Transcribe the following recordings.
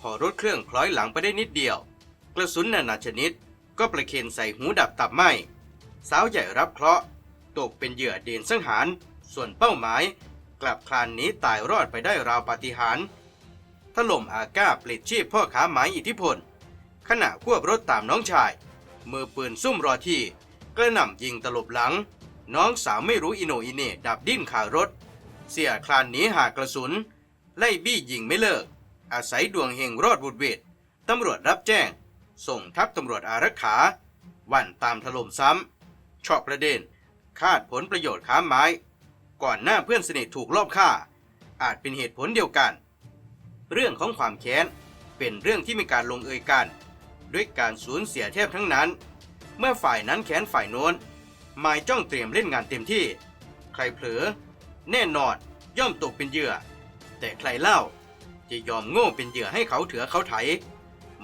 พอรถเครื่องคล้อยหลังไปได้นิดเดียว กระสุนนานาชนิด ก็ประเคนใส่หูดับตับไหมสาวใหญ่รับเคราะห์ตกเป็นเหยื่อเด่นสังหาร ส่วนเป้าหมาย กลับคลานหนีตายรอดไปได้ราวปาฏิหาริย์ถล่มอาก้าปลิดชีพพ่อค้าหมายอิทธิพล ขณะควบรถตามน้องชาย มือปืนซุ่มรอที่ กระหน่ำยิงตลบหลัง น้องสาวไม่รู้อิโนอิเน่ดับดิ้นขารถ เสียคลานหนีหากระสุน ไล่บี้ยิงไม่เลิก อาศัยดวงเฮงรอดบุดเวดตำรวจรับแจ้ง ส่งทัพตำรวจอารักขา วันตามถล่มซ้ำชอบประเด็น คาดผลประโยชน์ค้าไม้ ก่อนหน้าเพื่อนสนิทถูกลอบฆ่า อาจเป็นเหตุผลเดียวกัน เรื่องของความแค้นเป็นเรื่องที่มีการลงเอยกัน ด้วยการสูญเสียแทบทั้งนั้น เมื่อฝ่ายนั้นแค้นฝ่ายโน้นหมายจ้องเตรียมเล่นงานเต็มที่ ใครเผลอ แน่นอนย่อมตกเป็นเหยื่อ แต่ใครเล่า จะยอมโง่เป็นเหยื่อให้เขาเถือเขาไถ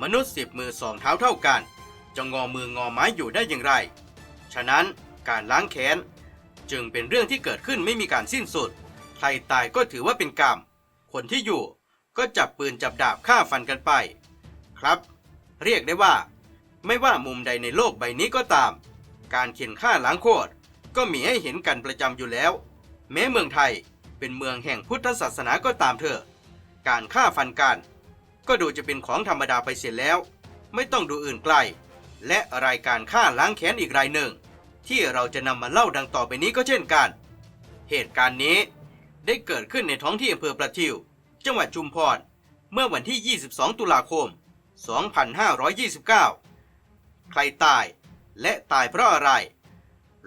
มนุษย์สิบมือสองเท้าเท่ากัน จะงอมืองอไม้อยู่ได้อย่างไร ฉะนั้นการล้างแค้น จึงเป็นเรื่องที่เกิดขึ้นไม่มีการสิ้นสุด ใครตายก็ถือว่าเป็นกรรม คนที่อยู่ก็จับปืนจับดาบฆ่าฟันกันไป ครับ เรียกได้ว่า ไม่ว่ามุมใดในโลกใบนี้ก็ตาม การเข็นฆ่าล้างโคตรก็มีให้เห็นกันประจำอยู่แล้ว แม้เมืองไทยเป็นเมืองแห่งพุทธศาสนาก็ตามเถอะ การฆ่าฟันกัน ก็ดูจะเป็นของธรรมดาไปเสียแล้ว ไม่ต้องดูอื่นไกล และรายการฆ่าล้างแค้นอีกรายหนึ่ง ที่เราจะนำมาเล่าดังต่อไปนี้ก็เช่นกัน เหตุการณ์นี้ได้เกิดขึ้นในท้องที่อำเภอประทิว จังหวัดชุมพร เมื่อวันที่ 22 ตุลาคม 2529 ใครตายและตายเพราะอะไร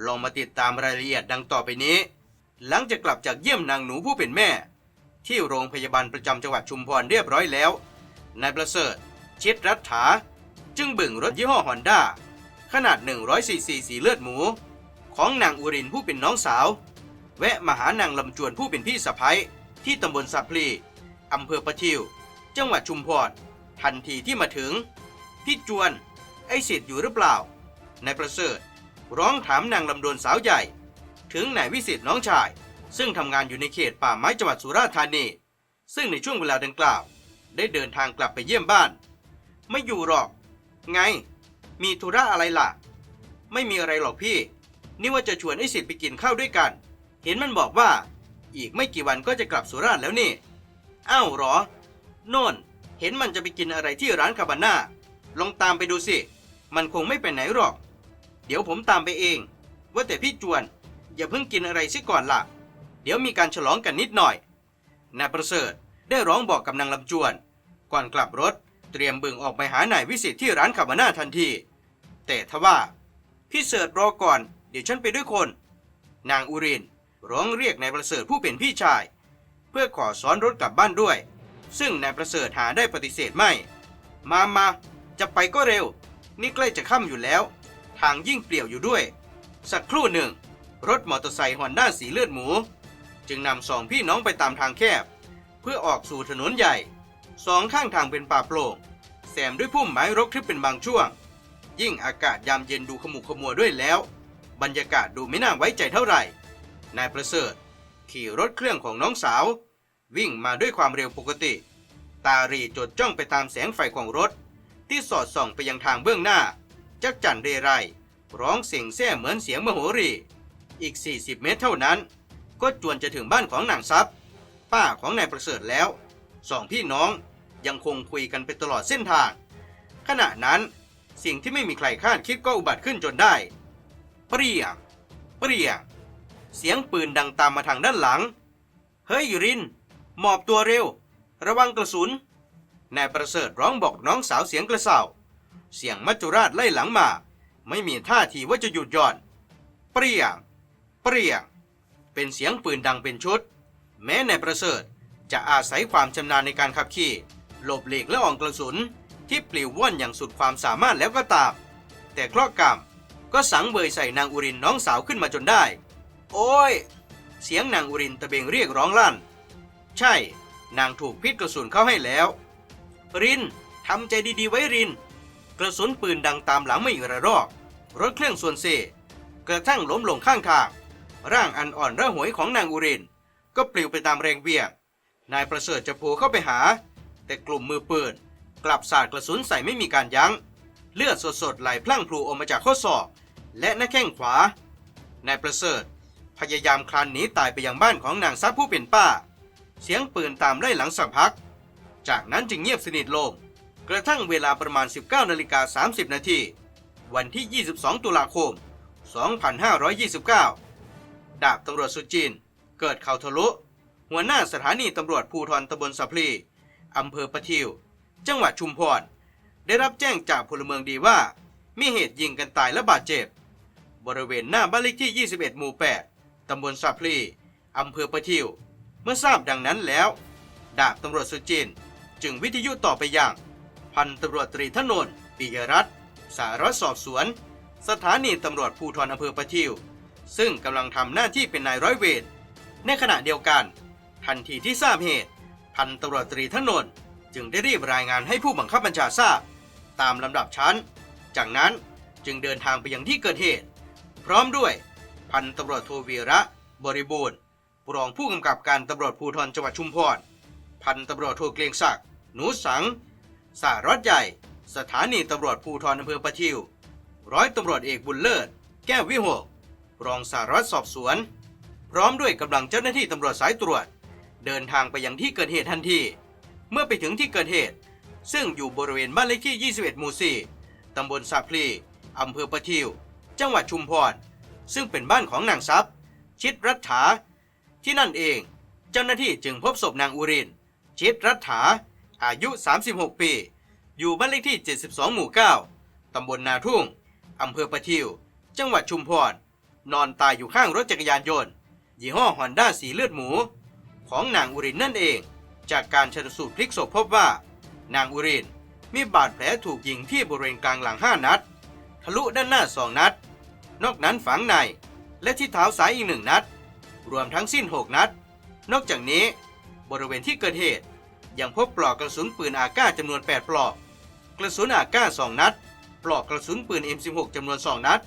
ลองมาติดตามรายละเอียดดังต่อไปนี้ หลังจากกลับจากเยี่ยมนางหนูผู้เป็นแม่ ที่โรงพยาบาลประจำจังหวัดชุมพรเรียบร้อยแล้ว นายประเสริฐ ชิดรัฐา จึงบึ่งรถยี่ห้อฮอนด้าขนาด 100ซีซีสีเลือดหมู ของนางอุรินผู้เป็นน้องสาว แวะมาหานางลำจวนผู้เป็นพี่สะพ้ยที่ตำบลสัพพลีอำเภอประทิว จังหวัดชุมพร ทันทีที่มาถึง พี่จวน ไอ้สิทธิ์อยู่หรือเปล่า นายประเสริฐ ร้องถามนางลำดวนสาวใหญ่ ถึงนายวิสิทธิ์น้องชาย ซึ่งทำงานอยู่ในเขตป่าไม้จังหวัดสุราษฎร์ธานี ซึ่งในช่วงเวลาดังกล่าว ได้เดินทางกลับไปเยี่ยมบ้าน ไม่อยู่หรอก ไง มีธุระอะไรล่ะ ไม่มีอะไรหรอกพี่ นี่ว่าจะชวนไอ้สิทธิ์ไปกินข้าวด้วยกัน เห็นมันบอกว่า อีกไม่กี่วันก็จะกลับสุราษฎร์แล้วนี่อ้าวหรอ โน่น เห็นมันจะไปกินอะไรที่ร้านคาบาน่าลองตามไปดูสิ มันคงไม่ไปไหนหรอก เดี๋ยวผมตามไปเอง ว่าแต่พี่จวน อย่าเพิ่งกินอะไรซิก่อนล่ะ ดี๋ยวมีการฉลองกันนิดหน่อยนายประเสริฐได้ร้องบอกกับนางลำจวน ก่อนกลับรถเตรียมบึงออกไปหานายวิสิทธิ์ที่ร้านคาบาน่าทันที แต่ทว่า พี่เสิร์ตรอก่อน เดี๋ยวฉันไปด้วยคน นางอุรินร้องเรียกนายประเสริฐผู้เป็นพี่ชาย เพื่อขอซ้อนรถกลับบ้านด้วย ซึ่งนายประเสริฐหาได้ปฏิเสธไม่ มามาจะไปก็เร็ว นี่ใกล้จะค่ำอยู่แล้ว ทางยิ่งเปลี่ยวอยู่ด้วย สักครู่หนึ่ง รถมอเตอร์ไซค์ฮอนด้าสีเลือดหมู จึงนำสองพี่น้องไปตามทางแคบ เพื่อออกสู่ถนนใหญ่ สองข้างทางเป็นป่าโปร่งแซมด้วยพุ่มไม้รกทึบเป็นบางช่วง ยิ่งอากาศยามเย็นดูขมุขมัวด้วยแล้ว บรรยากาศดูไม่น่าไว้ใจเท่าไหร่ นายประเสริฐ ขี่รถเครื่องของน้องสาว วิ่งมาด้วยความเร็วปกติ ตารีจดจ้องไปตามแสงไฟของรถ ที่สอดส่องไปยังทางเบื้องหน้า จักจั่นเรไรร้องเสียงแซ่เหมือนเสียงมโหรี อีก 40 เมตรเท่านั้น ก็จวนจะถึงบ้านของนางทรัพย์ป้าของนายประเสริฐแล้วสองพี่น้องยังคงคุยกันไปตลอดเส้นทาง ขณะนั้นสิ่งที่ไม่มีใครคาดคิดก็อุบัติขึ้นจนได้ เปรี้ยง เปรี้ยง เสียงปืนดังตามมาทางด้านหลัง เฮ้ยริน หมอบตัวเร็ว ระวังกระสุน นายประเสริฐร้องบอกน้องสาวเสียงกระเซาเสียงมัจจุราชไล่หลังมา ไม่มีท่าทีว่าจะหยุดหย่อน เปรี้ยง เปรี้ยง เป็นเสียงปืนดังเป็นชุด แม้นายประเสริฐจะอาศัยความชำนาญในการขับขี่หลบหลีกและอ่องกระสุนที่ปลิวว่อนอย่างสุดความสามารถแล้วก็ตาม แต่เคราะห์กรรมก็สังเบยใส่นางอุรินน้องสาวขึ้นมาจนได้ โอ้ย เสียงนางอุรินตะเบงเรียกร้องลั่น ใช่ นางถูกพิษกระสุนเข้าให้แล้ว รินทำใจดีๆไว้ริน กระสุนปืนดังตามหลังไม่อีกระรอก รถเครื่องส่วนเซกระทั่งล้มลงข้างทาง ร่างอันอ่อนระหวยของนางอุรินก็ปลิวไปตามแรงเบี่ยง นายประเสริฐจะโผล่เข้าไปหา แต่กลุ่มมือปืนกลับสาดกระสุนใส่ไม่มีการยัง้ง เลือดสดๆไหลพลั่งพลูออกมาจากข้อศอก และหน้าแข้งขวา นายประเสริฐพยายามคลานหนีตายไปยังบ้านของนางทรัพย์ผู้เป็นป้า เสียงปืนตามไล่หลังสักพัก จากนั้นจึงเงียบสนิทลง กระทั่งเวลาประมาณ 19นาฬิกา30นาทีวันที่ 22 ตุลาคม 2529 ดาบตำรวจสุจิน เกิดเขาทะลุ หัวหน้าสถานีตำรวจภูธรตำบลสะพลีอำเภอปะทิว จังหวัดชุมพร ได้รับแจ้งจากพลเมืองดีว่า มีเหตุยิงกันตายและบาดเจ็บ บริเวณหน้าบ้านเลขที่ 21 หมู่ 8 ตำบลสะพลีอำเภอปะทิว เมื่อทราบดังนั้นแล้ว ดาบตำรวจสุจิน จึงวิทยุต่อไปยัง พันตำรวจตรีธนนปิยรัตน์สารวัตรสอบสวน สถานีตำรวจภูธรอำเภอปะทิว ซึ่งกำลังทำหน้าที่เป็นนายร้อยเวรในขณะเดียวกัน ทันทีที่ทราบเหตุ พันตำรวจตรีธนน์จึงได้รีบรายงานให้ผู้บังคับบัญชาทราบ ตามลำดับชั้น จากนั้นจึงเดินทางไปยังที่เกิดเหตุ พร้อมด้วย พันตำรวจโทวีระ บริบูรณ์รองผู้กำกับการตำรวจภูธรจังหวัดชุมพรพันตำรวจโทเกรียงศักดิ์หนูสังสารวัตรใหญ่ สถานีตำรวจภูธรอำเภอปะทิว ร้อยตำรวจเอกบุญเลิศ แก้ววิหก รองสารวัตรสอบสวน พร้อมด้วยกำลังเจ้าหน้าที่ตำรวจสายตรวจ เดินทางไปยังที่เกิดเหตุทันที เมื่อไปถึงที่เกิดเหตุ ซึ่งอยู่บริเวณบ้านเลขที่ 21 หมู่ 4 ตำบลสาพลีอำเภอปะทิว จังหวัดชุมพร ซึ่งเป็นบ้านของนางทรัพย์ ชิดรัฐา ที่นั่นเอง เจ้าหน้าที่จึงพบศพนางอุริน ชิดรัฐา อายุ 36 ปี อยู่บ้านเลขที่ 72 หมู่ 9ตำบลนาทุ่ง อำเภอปะทิว จังหวัดชุมพร นอนตายอยู่ข้างรถจักรยานยนต์ ยี่ห้อฮอนด้าสีเลือดหมู ของนางอุรินนั่นเอง จากการชันสูตรพลิกศพพบว่า นางอุรินมีบาดแผลถูกยิงที่บริเวณกลางหลัง 5 นัด ทะลุด้านหน้า 2 นัด นอกนั้นฝังใน และที่เท้าซ้ายอีกหนึ่งนัด รวมทั้งสิ้น 6 นัด นอกจากนี้ บริเวณที่เกิดเหตุ ยังพบปลอกกระสุนปืนอาก้าจำนวน 8 ปลอก กระสุนอาก้า2นัด ปลอกกระสุนปืน M16 จำนวน 2 นัด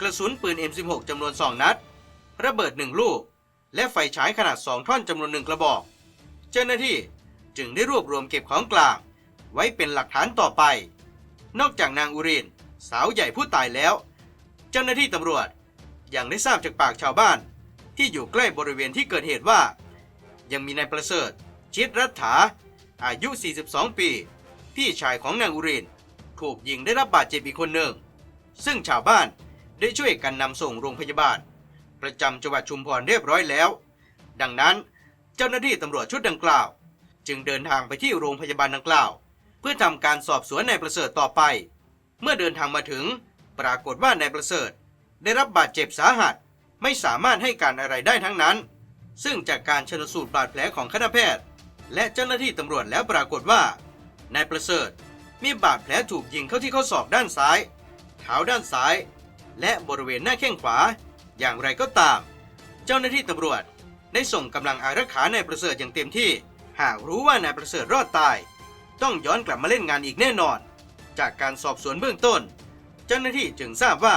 กระสุนปืน M16 จำนวน 2 นัด ระเบิด 1 ลูก และไฟฉายขนาด 2 ท่อนจำนวนหนึ่งกระบอก เจ้าหน้าที่จึงได้รวบรวมเก็บของกลาง ไว้เป็นหลักฐานต่อไป นอกจากนางอุรินสาวใหญ่ผู้ตายแล้ว เจ้าหน้าที่ตำรวจยังได้ทราบจากปากชาวบ้าน ที่อยู่ใกล้บริเวณที่เกิดเหตุว่า ยังมีนายประเสริฐ ชิดรัฐา อายุ 42 ปี พี่ชายของนางอุรินถูกยิงได้รับบาดเจ็บอีกคนหนึ่ง ซึ่งชาวบ้าน ได้ช่วยกันนำส่งโรงพยาบาล ประจำจังหวัดชุมพรเรียบร้อยแล้ว ดังนั้นเจ้าหน้าที่ตำรวจชุดดังกล่าว จึงเดินทางไปที่โรงพยาบาลดังกล่าว เพื่อทำการสอบสวนนายประเสริฐต่อไป เมื่อเดินทางมาถึง ปรากฏว่านายประเสริฐ ได้รับบาดเจ็บสาหัสไม่สามารถให้การอะไรได้ทั้งนั้น ซึ่งจากการชนสูตรบาดแผลของคณะแพทย์ และเจ้าหน้าที่ตำรวจแล้วปรากฏว่านายประเสริฐมีบาดแผลถูกยิงเข้าที่ข้อศอกด้านซ้ายเท้าด้านซ้าย และบริเวณหน้าแข้งขวา อย่างไรก็ตาม เจ้าหน้าที่ตำรวจได้ส่งกำลังอารักขานายประเสริฐอย่างเต็มที่ หากรู้ว่านายประเสริฐรอดตาย ต้องย้อนกลับมาเล่นงานอีกแน่นอน จากการสอบสวนเบื้องต้น เจ้าหน้าที่จึงทราบว่า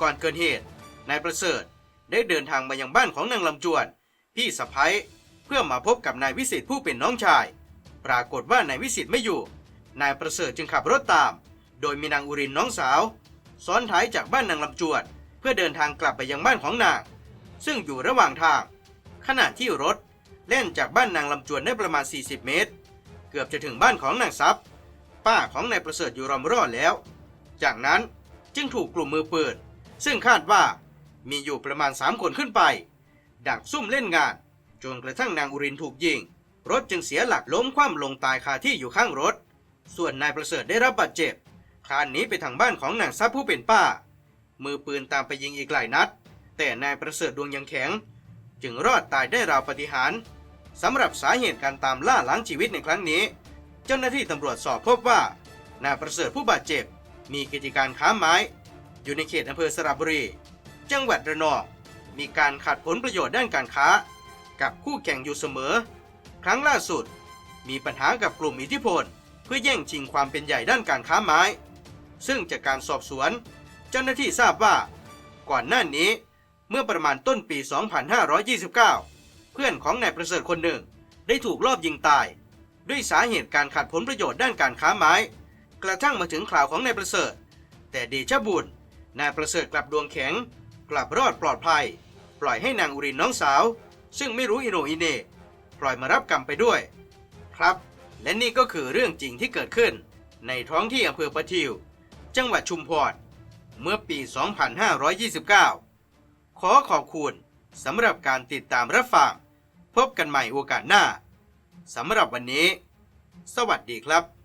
ก่อนเกิดเหตุ นายประเสริฐได้เดินทางมายังบ้านของนางลำจวน พี่สะพ้ยเพื่อมาพบกับนายวิสิทธิ์ผู้เป็นน้องชาย ปรากฏว่านายวิสิทธิ์ไม่อยู่ นายประเสริฐจึงขับรถตาม โดยมีนางอุรินน้องสาว ซ้อนท้ายจากบ้านนางลำจวนเพื่อเดินทางกลับไปยังบ้านของนาง ซึ่งอยู่ระหว่างทาง ขณะที่รถเล่นจากบ้านนางลำจวนได้ประมาณ 40 เมตร เกือบจะถึงบ้านของนางทรัพย์ป้าของนายประเสริฐอยู่รอมรอดแล้ว จากนั้นจึงถูกกลุ่มมือปืนซึ่งคาดว่ามีอยู่ประมาณ 3 คนขึ้นไป ดักซุ่มเล่นงาน จนกระทั่งนางอุรินถูกยิง รถจึงเสียหลักล้มคว่ำลงตายคาที่อยู่ข้างรถ ส่วนนายประเสริฐได้รับบาดเจ็บ คลานหนีไปทางบ้านของนางทรัพย์ผู้เป็นป้า มือปืนตามไปยิงอีกหลายนัด แต่นายประเสริฐดวงยังแข็ง จึงรอดตายได้ราวปฏิหารสำหรับสาเหตุการตามล่าล้างชีวิตในครั้งนี้ เจ้าหน้าที่ตำรวจสอบพบว่านายประเสริฐผู้บาดเจ็บ มีกิจการค้าไม้ อยู่ในเขตอำเภอสระบุรี จังหวัดระนองมีการขาดผลประโยชน์ด้านการค้า กับคู่แข่งอยู่เสมอ ครั้งล่าสุด มีปัญหากับกลุ่มอิทธิพล เพื่อแย่งชิงความเป็นใหญ่ด้านการค้าไม้ ซึ่งจากการสอบสวน เจ้าหน้าที่ทราบว่า ก่อนหน้านี้ เมื่อประมาณต้นปี 2529 เพื่อนของนายประเสริฐคนหนึ่ง ได้ถูกลอบยิงตาย ด้วยสาเหตุการขาดผลประโยชน์ด้านการค้าไม้ กระทั่งมาถึงข่าวของนายประเสริฐ แต่เดชบุญนายประเสริฐกลับดวงแข็ง กลับรอดปลอดภัย ปล่อยให้นางอุรินน้องสาว ซึ่งไม่รู้อิโนอิเนปล่อยมารับกรรมไปด้วย ครับ และนี่ก็คือเรื่องจริงที่เกิดขึ้น ในท้องที่อำเภอประทิว จังหวัดชุมพร เมื่อปี 2529 ขอขอบคุณสำหรับการติดตามรับฟัง พบกันใหม่โอกาสหน้า สำหรับวันนี้ สวัสดีครับ